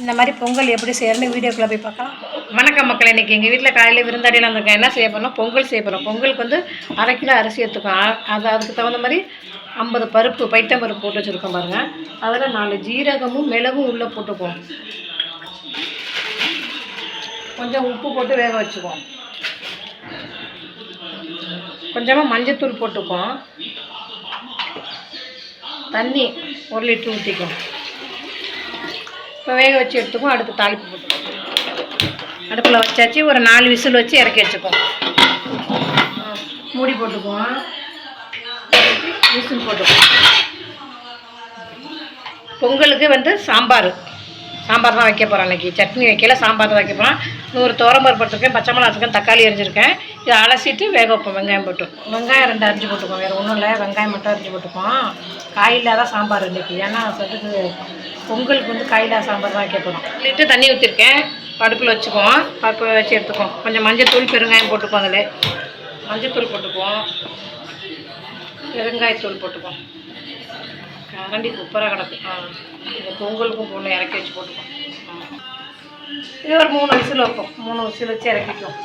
இந்த மாதிரி பொங்கல் எப்படி செய்யறதுன்னு வீடியோக்குள்ளே போய் பார்க்கலாம். வணக்கம் மக்கள் இன்றைக்கி எங்கள் வீட்டில் காலையில் விருந்தாடியில் வந்திருக்கேன். என்ன செய்ய போகிறோம் பொங்கல் செய்ய போகிறோம் பொங்கலுக்கு வந்து அரை கிலோ அரிசி எடுத்துக்கோம் அது அதுக்கு தகுந்த மாதிரி ஐம்பது பருப்பு பைத்தம்பருப்பு போட்டு வச்சுருக்கோம் பாருங்கள் அதில் நாலு ஜீரகமும் மிளகும் உள்ளே போட்டுக்குவோம். கொஞ்சம் உப்பு போட்டு வேக வச்சுக்குவோம். கொஞ்சமாக மஞ்சத்தூள் போட்டுக்குவோம். தண்ணி ஒரு லிட்டர் ஊற்றிக்குவோம் இப்போ வேக வச்சு எடுத்துக்கும் அடுப்பு தாளிப்பு போட்டுக்கோம் அடுப்பில் வச்சாச்சு. ஒரு நாலு விசில் வச்சு இறக்கி வச்சுக்குவோம். மூடி போட்டுக்குவோம். விசில் போட்டுக்குவோம். பொங்கலுக்கு வந்து சாம்பார். சாம்பார் தான் வைக்க போகிறோம் அன்றைக்கி சட்னி வைக்கல சாம்பார் தான் வைக்க போகிறோம் நூறு தோரம்பருப்பு எடுத்துருக்கேன் பச்சை மிளகா வச்சுருக்கேன் தக்காளி அரிஞ்சிருக்கேன். இதை அலசிட்டு வேக வைப்போம் வெங்காயம் போட்டு. வெங்காயம் ரெண்டு அரிஞ்சு போட்டுப்போம் வேறு ஒன்றும் இல்லை. வெங்காயம் மட்டும் அரிஞ்சு போட்டுப்போம் காயில்லாத சாம்பார் இன்றைக்கி ஏன்னா சொல்லிட்டு பொங்கலுக்கு வந்து காய் சாம்பார் தான் வைக்க போகிறோம் தண்ணி ஊற்றிருக்கேன் படுப்பில் வச்சுக்குவோம். பருப்பு வச்சு எடுத்துக்குவோம். கொஞ்சம் மஞ்சத்தூள் பெருங்காயம் போட்டுப்போம் அதில். மஞ்சத்தூள் போட்டுக்குவோம். பெருங்காயத்தூள் போட்டுக்குவோம். கரண்டி குப்பராக கிடக்கும் ஆ இந்த பொங்கலுக்கும் பொண்ணு இறக்கி வச்சு போட்டுக்குவோம். ஆ. இது ஒரு மூணு விசில் வைப்போம். மூணு விசில் வச்சு இறக்கிக்குவோம்.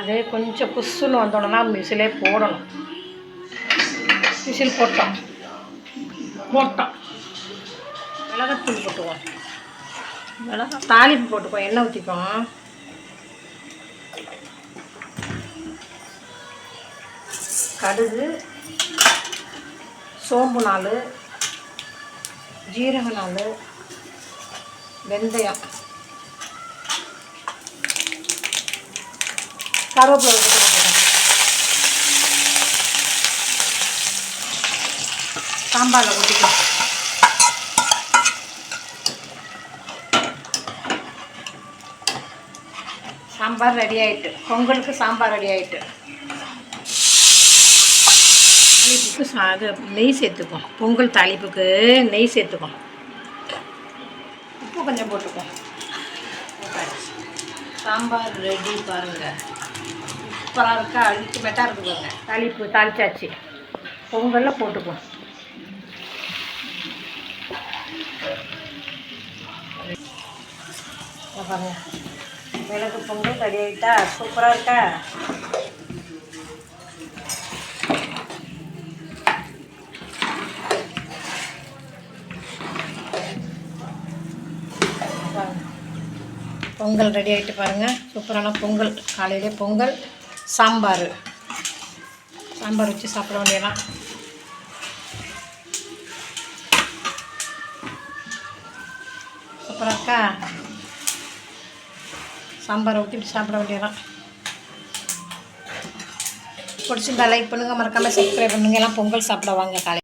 அதே கொஞ்சம் குசுன்னு வந்தோடனா விசிலே போடணும். விசில் போட்டோம். போட்டோம். மிளகாத்தூள் போட்டுக்குவோம். மிளகா தாளிப்பு போட்டுப்போம் எண்ணெய் ஊற்றிப்போம் கடுகு சோம்பு நாள் ஜீரக நாள் வெந்தயம். கருவேப்பிலை சாம்பாரில் கொட்டிக்கலாம் சாம்பார் ரெடி ஆயிட்டு. பொங்கலுக்கு சாம்பார் ரெடி ஆயிட்டு. தாளிப்புக்கு சா அது நெய் சேர்த்துக்கும் பொங்கல் தாளிப்புக்கு நெய் சேர்த்துக்கும் உப்பு கொஞ்சம் போட்டுப்போம் சாம்பார் ரெடி பாருங்கள் சூப்பராக இருக்கா? அல்டிமேட்டாக இருக்கு பாருங்க. தாளிப்பு தாளிச்சாச்சு. பொங்கலில் போட்டுப்போம் பாருங்க. மிளகு பொங்கல் ரெடி ஆகிட்டா சூப்பராக இருக்கா? பொங்கல் ரெடி ஆகிட்டு பாருங்கள் சூப்பரான பொங்கல். காலையிலே பொங்கல் சாம்பார். சாம்பார் வச்சு சாப்பிட வேண்டியதான் சூப்பராக இருக்கா? சாம்பாரை ஊற்றிட்டு சாப்பிட வேண்டியதான் பிடிச்சிருந்தா லைக் பண்ணுங்கள் மறக்காமல் சப்ஸ்கிரைப் பண்ணுங்கள் எல்லாம் பொங்கல் சாப்பிட வாங்க காலை